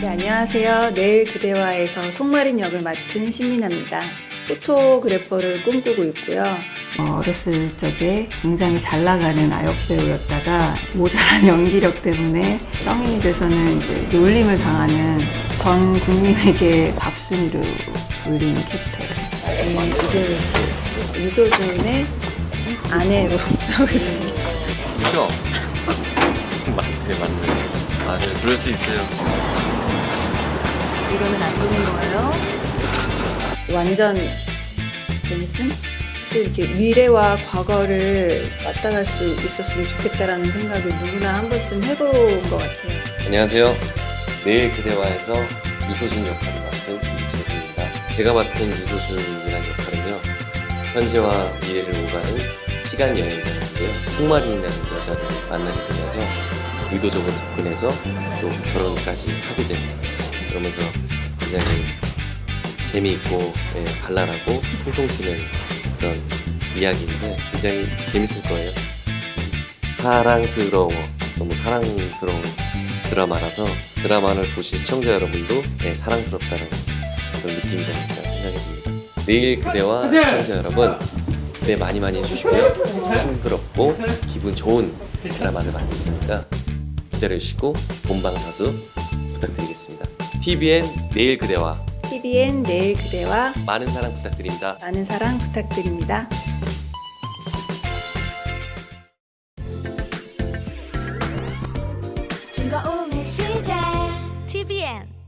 네, 안녕하세요. 내일 그대와에서 송마린 역을 맡은 신민아입니다. 포토그래퍼를 꿈꾸고 있고요. 어, 어렸을 적에 굉장히 잘 나가는 아역 배우였다가 모자란 연기력 때문에 성인이 돼서는 이제 놀림을 당하는 전 국민에게 밥순이로 불리는 캐릭터예요. 나중에 이재훈 씨, 유소준의 아내로 나오거든요. 그죠? 맞네, 맞네. 아, 네, 그럴 수 있어요. 이러면 안 되는 거예요. 완전 재밌음? 사실 이렇게 미래와 과거를 맞닿을 수 있었으면 좋겠다라는 생각을 누구나 한 번쯤 해본 것 같아요. 안녕하세요. 내일 그대와에서 유소준 역할을 맡은 이재훈입니다. 제가 맡은 유소준이라는 역할은요. 현재와 미래를 오가는 시간 여행자인데요. 송마린이라는 여자를 만나게 되면서 의도적으로 접근해서 또 결혼까지 하게 됩니다. 그러면서 굉장히 재미있고 예, 발랄하고 통통 튀는 그런 이야기인데 굉장히 재밌을 거예요. 사랑스러워 너무 사랑스러운 드라마라서 드라마를 보신 시청자 여러분도 네, 사랑스럽다는 그런 느낌이지 않을까 생각이 듭니다. 내일 그대와 시청자 여러분 기대 많이 많이 해주시고요. 싱그럽고 기분 좋은 드라마를 만들 테니까 기다려주시고 본방사수 부탁드리겠습니다. TVN 내일 그대와 TVN 내일 그대와 많은 사랑 부탁드립니다. 많은 사랑 부탁드립니다. 즐거움의 시작 TVN